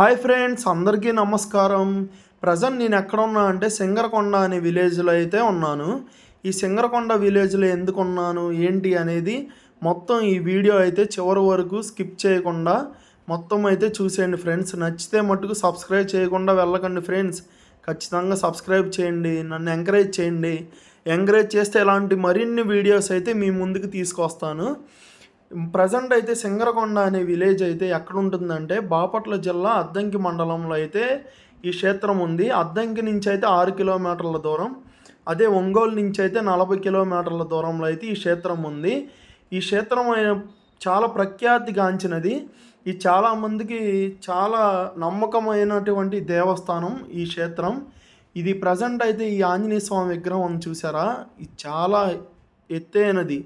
Hi friends అందరికీ నమస్కారం. Present నేను ఎక్కడ ఉన్నా అంటే సింగరకొండ అనే విలేజ్లో అయితే ఉన్నాను. ఈ సింగరకొండ విలేజ్లో ఎందుకు ఉన్నాను ఏంటి అనేది మొత్తం ఈ వీడియో అయితే చివరి వరకు స్కిప్ చేయకుండా మొత్తం అయితే చూసేయండి ఫ్రెండ్స్. నచ్చితే మట్టుకు సబ్స్క్రైబ్ చేయకుండా వెళ్ళకండి ఫ్రెండ్స్. ఖచ్చితంగా సబ్స్క్రైబ్ చేయండి నన్ను ఎంకరేజ్ చేయండి. ఎంకరేజ్ చేస్తే ఇలాంటి మరిన్ని వీడియోస్ అయితే మీ ముందుకు తీసుకొస్తాను. ప్రజెంట్ అయితే సింగరకొండ అనే విలేజ్ అయితే ఎక్కడ ఉంటుందంటే బాపట్ల జిల్లా అద్దంకి మండలంలో అయితే ఈ క్షేత్రం ఉంది. అద్దంకి నుంచి అయితే ఆరు కిలోమీటర్ల దూరం. అదే ఒంగోలు నుంచి అయితే నలభై కిలోమీటర్ల దూరంలో అయితే ఈ క్షేత్రం ఉంది. ఈ క్షేత్రం చాలా ప్రఖ్యాతిగాంచినది ఈ చాలామందికి చాలా నమ్మకమైనటువంటి దేవస్థానం ఈ క్షేత్రం. ఇది ప్రజెంట్ అయితే ఈ ఆంజనేయ స్వామి విగ్రహం చూసారా? ఇది చాలా ఎత్తైనది.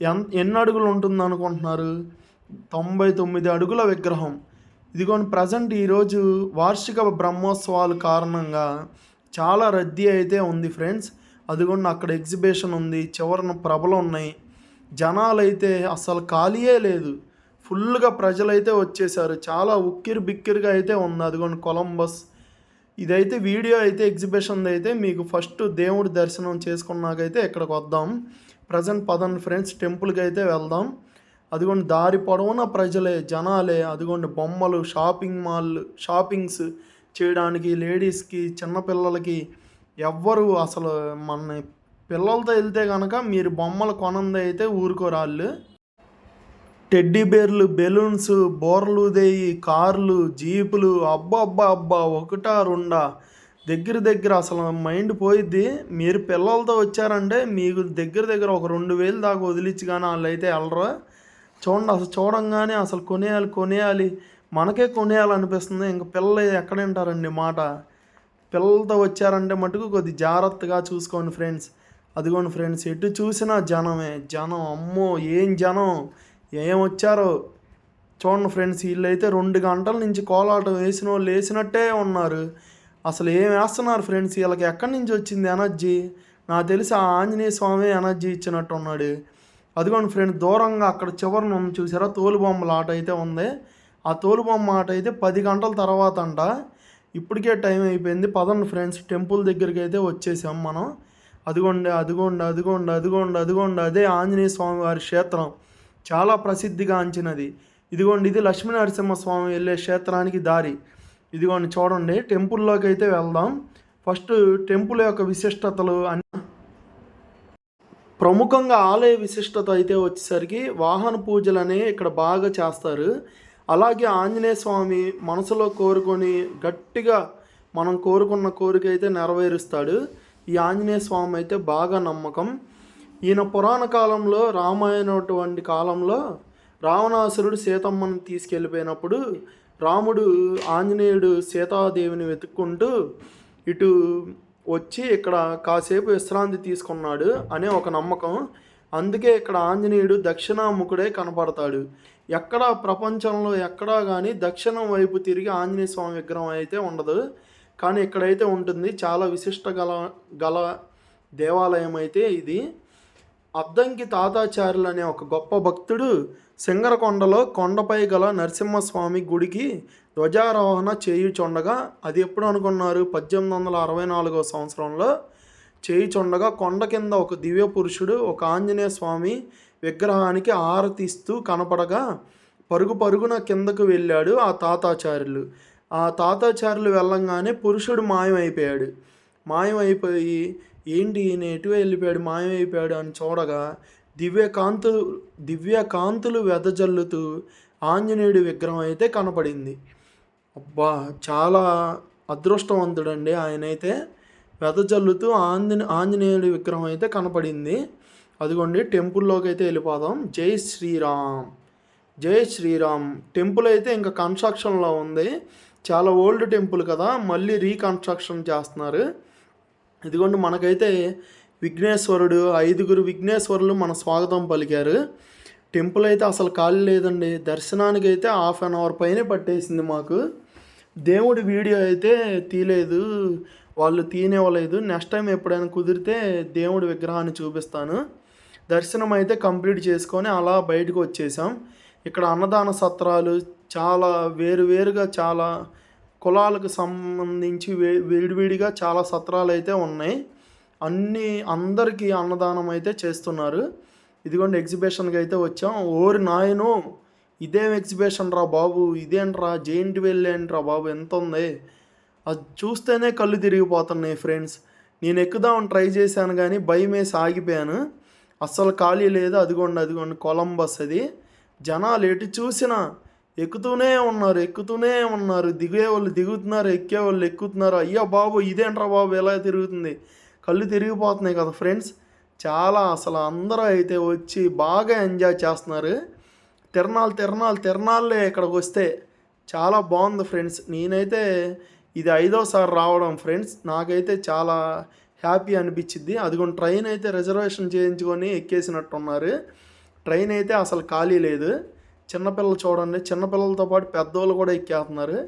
ఎన్ ఎన్ని అడుగులు ఉంటుంది అనుకుంటున్నారు తొంభై తొమ్మిది అడుగుల విగ్రహం. ఇదిగోండి ప్రజెంట్ ఈరోజు వార్షిక బ్రహ్మోత్సవాలు కారణంగా చాలా రద్దీ అయితే ఉంది ఫ్రెండ్స్. అదిగోండి అక్కడ ఎగ్జిబిషన్ ఉంది చివరన ప్రభలు ఉన్నాయి. జనాలు అయితే అసలు ఖాళీయే లేదు. ఫుల్గా ప్రజలైతే వచ్చేసారు. చాలా ఉక్కిరి బిక్కిరిగా అయితే ఉంది. అదిగోండి కొలంబస్. ఇదైతే వీడియో అయితే ఎగ్జిబిషన్ అయితే మీకు ఫస్ట్ దేవుడి దర్శనం చేసుకున్నాకైతే ఇక్కడికి వద్దాం. ప్రజెంట్ పదండి ఫ్రెండ్స్ టెంపుల్కి అయితే వెళ్దాం. అదిగోండి దారి పొడవున ప్రజలే జనాలే. అదిగోండి బొమ్మలు షాపింగ్ మాల్ షాపింగ్స్ చేయడానికి లేడీస్కి చిన్నపిల్లలకి ఎవ్వరు అసలు మన పిల్లలతో వెళ్తే కనుక మీరు బొమ్మలు కొనంది అయితే ఊరుకోరాళ్ళు. టెడ్డీ బేర్లు బెలూన్స్ బోర్లు దేయి కార్లు జీపులు అబ్బా అబ్బా అబ్బా ఒకటా రెండా దగ్గర దగ్గర అసలు మైండ్ పోయిద్ది. మీరు పిల్లలతో వచ్చారంటే మీకు దగ్గర దగ్గర ఒక రెండు వేలు దాకా వదిలించి కానీ వాళ్ళు అయితే వెళ్ళరు చూడండి అసలు చూడంగానే అసలు కొనేయాలి కొనేయాలి. మనకే కొనేయాలనిపిస్తుంది. ఇంక పిల్లలు ఎక్కడ వింటారండి మాట? పిల్లలతో వచ్చారంటే మటుకు కొద్ది జాగ్రత్తగా చూసుకోండి ఫ్రెండ్స్. అదిగోండి ఫ్రెండ్స్ ఎటు చూసినా జనమే. జనం అమ్మో ఏం జనం? ఏం వచ్చారో? చూడండి ఫ్రెండ్స్ వీళ్ళైతే రెండు గంటల నుంచి కోలాటం వేసిన వాళ్ళు వేసినట్టే ఉన్నారు. అసలు ఏం వేస్తున్నారు ఫ్రెండ్స్? వీళ్ళకి ఎక్కడి నుంచి వచ్చింది ఎనర్జీ? నాకు తెలిసి ఆ ఆంజనేయ స్వామి ఎనర్జీ ఇచ్చినట్టు ఉన్నాడు. అదిగోండి ఫ్రెండ్ దూరంగా అక్కడ చివరన చూసారా? తోలుబొమ్మల ఆట అయితే ఉంది. ఆ తోలుబొమ్మ ఆట అయితే పది గంటల తర్వాత అంట ఇప్పటికే టైం అయిపోయింది. పదండి ఫ్రెండ్స్ టెంపుల్ దగ్గరికి అయితే వచ్చేసాం మనం. అదిగోండి అదిగోండి అదిగోండి అదిగోండి అదిగోండి అదే ఆంజనేయ స్వామి వారి క్షేత్రం. చాలా ప్రసిద్ధిగాంచినది. ఇదిగోండి ఇది లక్ష్మీ నరసింహస్వామి వెళ్ళే క్షేత్రానికి దారి. ఇదిగోండి చూడండి టెంపుల్లోకి అయితే వెళ్దాం. ఫస్ట్ టెంపుల్ యొక్క విశిష్టతలు అని ప్రముఖంగా ఆలయ విశిష్టత అయితే వచ్చేసరికి వాహన పూజలు అనేవి ఇక్కడ బాగా చేస్తారు. అలాగే ఆంజనేయ స్వామి మనసులో కోరుకొని గట్టిగా మనం కోరుకున్న కోరిక అయితే నెరవేరుస్తాడు. ఈ ఆంజనేయ స్వామి అయితే బాగా నమ్మకం. ఈయన పురాణ కాలంలో రామాయణటువంటి కాలంలో రావణాసురుడు సీతమ్మను తీసుకెళ్ళిపోయినప్పుడు రాముడు ఆంజనేయుడు సీతాదేవిని వెతుక్కుంటూ ఇటు వచ్చి ఇక్కడ కాసేపు విశ్రాంతి తీసుకున్నాడు అనే ఒక నమ్మకం. అందుకే ఇక్కడ ఆంజనేయుడు దక్షిణాముఖుడే కనపడతాడు. ఎక్కడ ప్రపంచంలో ఎక్కడా కానీ దక్షిణం వైపు తిరిగి ఆంజనేయ స్వామి విగ్రహం అయితే ఉండదు. కానీ ఇక్కడైతే ఉంటుంది. చాలా విశిష్ట గల గల దేవాలయం అయితే ఇది. అద్దంకి తాతాచార్యులు అనే ఒక గొప్ప భక్తుడు సింగరకొండలో కొండపై గల నరసింహస్వామి గుడికి ధ్వజారోహణ చేయుచుండగా అది ఎప్పుడు అనుకున్నారు? పద్దెనిమిది వందల అరవై నాలుగో సంవత్సరంలో చేయుచుండగా కొండ కింద ఒక దివ్య పురుషుడు ఒక ఆంజనేయ స్వామి విగ్రహానికి ఆరతిస్తూ కనపడగా పరుగు పరుగున కిందకు వెళ్ళాడు ఆ తాతాచార్యులు. ఆ తాతాచార్యులు వెళ్ళంగానే పురుషుడు మాయమైపోయాడు. మాయమైపోయి ఏంటి ఈయన ఎటు వెళ్ళిపోయాడు మాయమైపోయాడు అని చూడగా దివ్య కాంతులు దివ్య కాంతులు వెదజల్లుతూ ఆంజనేయుడి విగ్రహం అయితే కనపడింది. అబ్బా చాలా అదృష్టవంతుడండి ఆయన అయితే వెదజల్లుతూ ఆంజనే ఆంజనేయుడి విగ్రహం అయితే కనపడింది. అదిగోండి టెంపుల్లోకి అయితే వెళ్ళిపోదాం. జై శ్రీరామ్. జై శ్రీరామ్. టెంపుల్ అయితే ఇంకా కన్స్ట్రక్షన్లో ఉంది. చాలా ఓల్డ్ టెంపుల్ కదా మళ్ళీ రీకన్స్ట్రక్షన్ చేస్తున్నారు. ఇదిగోండి మనకైతే విఘ్నేశ్వరుడు ఐదుగురు విఘ్నేశ్వరులు మన స్వాగతం పలికారు. టెంపుల్ అయితే అసలు ఖాళీ లేదండి. దర్శనానికి అయితే హాఫ్ అన్ అవర్ పైనే పట్టేసింది మాకు. దేవుడి వీడియో అయితే తీయలేదు వాళ్ళు తీయనివ్వలేదు నెక్స్ట్ టైం ఎప్పుడైనా కుదిరితే దేవుడి విగ్రహాన్ని చూపిస్తాను. దర్శనం అయితే కంప్లీట్ చేసుకొని అలా బయటకు వచ్చేసాం. ఇక్కడ అన్నదాన సత్రాలు చాలా వేరు వేరుగా చాలా కులాలకు సంబంధించి వే విడివిడిగా చాలా సత్రాలు అయితే ఉన్నాయి. అన్ని అందరికీ అన్నదానం అయితే చేస్తున్నారు. ఇదిగోండి ఎగ్జిబిషన్కి అయితే వచ్చాం. ఓరి నాయను ఇదేం ఎగ్జిబిషన్ రా బాబు ఇదేంట్రా జైంట్ వెళ్ళేంట్రా బాబు ఎంత ఉంది? అది చూస్తేనే కళ్ళు తిరిగిపోతున్నాయి ఫ్రెండ్స్ నేను ఎక్కుదామని ట్రై చేశాను కానీ భయం వేసి ఆగిపోయాను. అస్సలు ఖాళీ లేదు. అదిగోండి అదిగోండి కొలంబస్ అది. జనాలు ఎటు చూసినా ఎక్కుతూనే ఉన్నారు ఎక్కుతూనే ఉన్నారు. దిగే వాళ్ళు దిగుతున్నారు ఎక్కే వాళ్ళు ఎక్కుతున్నారు. అయ్యో బాబు ఇదేంట్రా బాబు? ఎలా తిరుగుతుంది? కళ్ళు తిరిగిపోతున్నాయి కదా ఫ్రెండ్స్. చాలా అసలు అందరూ అయితే వచ్చి బాగా ఎంజాయ్ చేస్తున్నారు. తిరణాలు తిరణాలు తిరణాలే ఇక్కడికి వస్తే చాలా బాగుంది ఫ్రెండ్స్. నేనైతే ఇది ఐదోసారి రావడం ఫ్రెండ్స్. నాకైతే చాలా హ్యాపీ అనిపించింది. అదిగోండి ట్రైన్ అయితే రిజర్వేషన్ చేయించుకొని ఎక్కేసినట్టున్నారు. ట్రైన్ అయితే అసలు ఖాళీ లేదు. చిన్నపిల్లలు చూడండి. చిన్నపిల్లలతో పాటు పెద్దోళ్ళు కూడా ఎక్కేస్తున్నారు.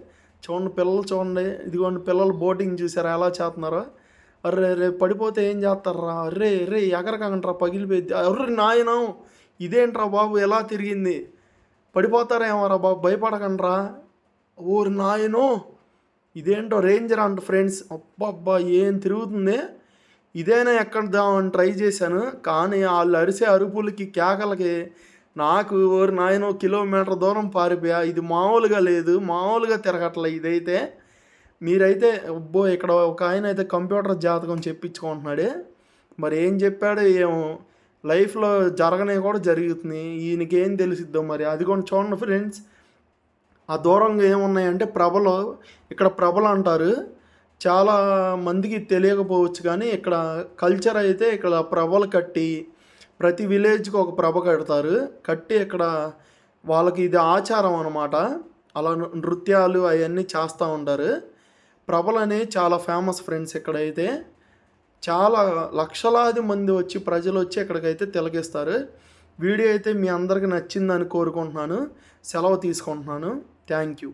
చూడండి పిల్లలు చూడండి. ఇదిగోండి పిల్లలు బోటింగ్ చూసారా? ఎలా చేస్తున్నారో? అర్రే రే పడిపోతే ఏం చేస్తారా? అర్రే రే ఎగరకండ్రా పగిలిపోయింది అర్రే నాయనం ఇదేంట్రా బాబు ఎలా తిరిగింది? పడిపోతారేమోరా బాబు? భయపడకండ్రా. ఓరి నాయనో ఇదేంటో రేంజర్ అంట ఫ్రెండ్స్. అబ్బబ్బా ఏం తిరుగుతుంది? ఇదేనా ఎక్కడ దామని ట్రై చేశాను. కానీ వాళ్ళు అరిసే అరుపులకి కేకలకి నాకు ఓరి నాయనో కిలోమీటర్ దూరం పారిపోయా. ఇది మామూలుగా లేదు మామూలుగా తిరగట్లే ఇదైతే. మీరైతే అబ్బో ఇక్కడ ఒక ఆయన అయితే కంప్యూటర్ జాతకం చెప్పించుకుంటున్నాడే. మరి ఏం చెప్పాడో ఏమో. లైఫ్లో జరగనే కూడా జరుగుతుంది. ఈయనకేం తెలుసుద్దో తెలిసిద్దో మరి. అది కూడా చూడండి ఫ్రెండ్స్. ఆ దూరంగా ఏమున్నాయంటే ప్రభలు ఇక్కడ ప్రభలు అంటారు. చాలా మందికి తెలియకపోవచ్చు కానీ ఇక్కడ కల్చర్ అయితే ఇక్కడ ప్రభలు కట్టి ప్రతి విలేజ్కి ఒక ప్రభ కడతారు. కట్టి ఇక్కడ వాళ్ళకి ఇది ఆచారం అనమాట అలా నృత్యాలు అవన్నీ చేస్తూ ఉంటారు ప్రభలనే చాలా ఫేమస్ ఫ్రెండ్స్ ఇక్కడైతే. చాలా లక్షలాది మంది వచ్చి ప్రజలు వచ్చి ఇక్కడికైతే తిలగిస్తారు వీడియో అయితే మీ అందరికి నచ్చిందని కోరుకుంటున్నాను. సెలవు తీసుకుంటున్నాను. Thank you.